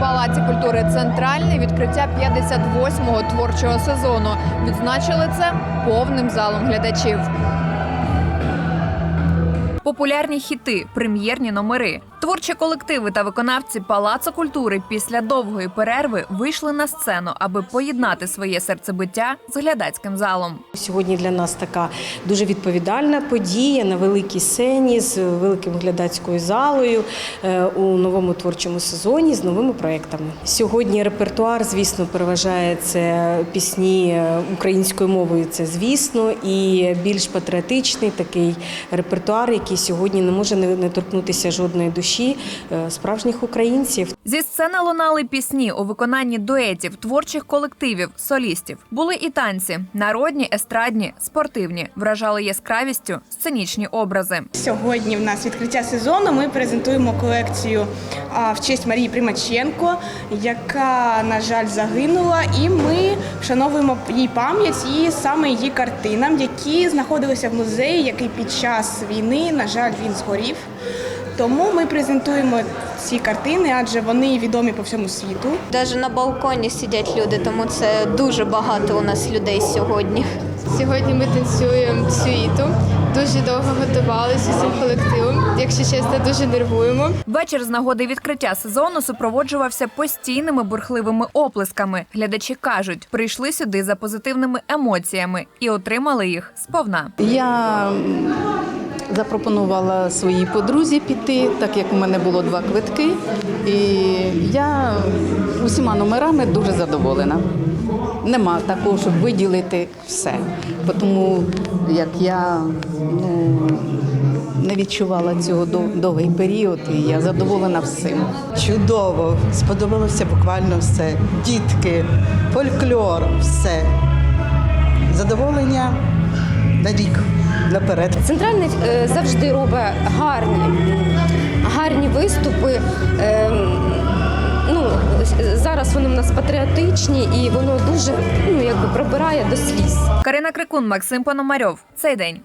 Палаці культури Центральний відкриття 58-го творчого сезону. Відзначили це повним залом глядачів. Популярні хіти, прем'єрні номери. Творчі колективи та виконавці Палацу культури після довгої перерви вийшли на сцену, аби поєднати своє серцебиття з глядацьким залом. Сьогодні для нас така дуже відповідальна подія на великій сцені з великим глядацькою залою е, у новому творчому сезоні з новими проектами. Сьогодні репертуар, звісно, переважає це пісні е, українською мовою. Це звісно, і більш патріотичний такий репертуар, який сьогодні не може не не торкнутися жодної душі е, справжніх українців. Зі сцени лунали пісні у виконанні дуетів, творчих колективів, солістів. Були і танці народні, естрадні, спортивні, вражали яскравістю сценічні образи. Сьогодні в нас відкриття сезону. Ми презентуємо колекцію а, в честь Марії Примаченко, яка, на жаль, загинула. І ми вшановуємо її пам'ять і саме її картинам, які знаходилися в музеї, який під час війни, на жаль, він згорів. Тому ми презентуємо ці картини, адже вони відомі по всьому світу. Навіть на балконі сидять люди, тому це дуже багато у нас людей сьогодні. Сьогодні ми танцюємо сюїту. Дуже довго готувалися цим колективом. Якщо чесно, дуже нервуємо. Вечір з нагоди відкриття сезону супроводжувався постійними бурхливими оплесками. Глядачі кажуть, прийшли сюди за позитивними емоціями і отримали їх сповна. Я запропонувала своїй подрузі піти, так як у мене було два квитки, і я усіма номерами дуже задоволена. Нема такого, щоб виділити все. Тому як я ну, не відчувала цього довгий період, і я задоволена всім. Чудово, сподобалося буквально все. Дітки, фольклор, все. Задоволення на рік наперед. Центральний е, завжди робить гарні, гарні виступи. Е, ну, зараз вони в нас патріотичні і воно дуже ну, якби пробирає до сліз. Карина Крикун, Максим Пономарьов. Цей день.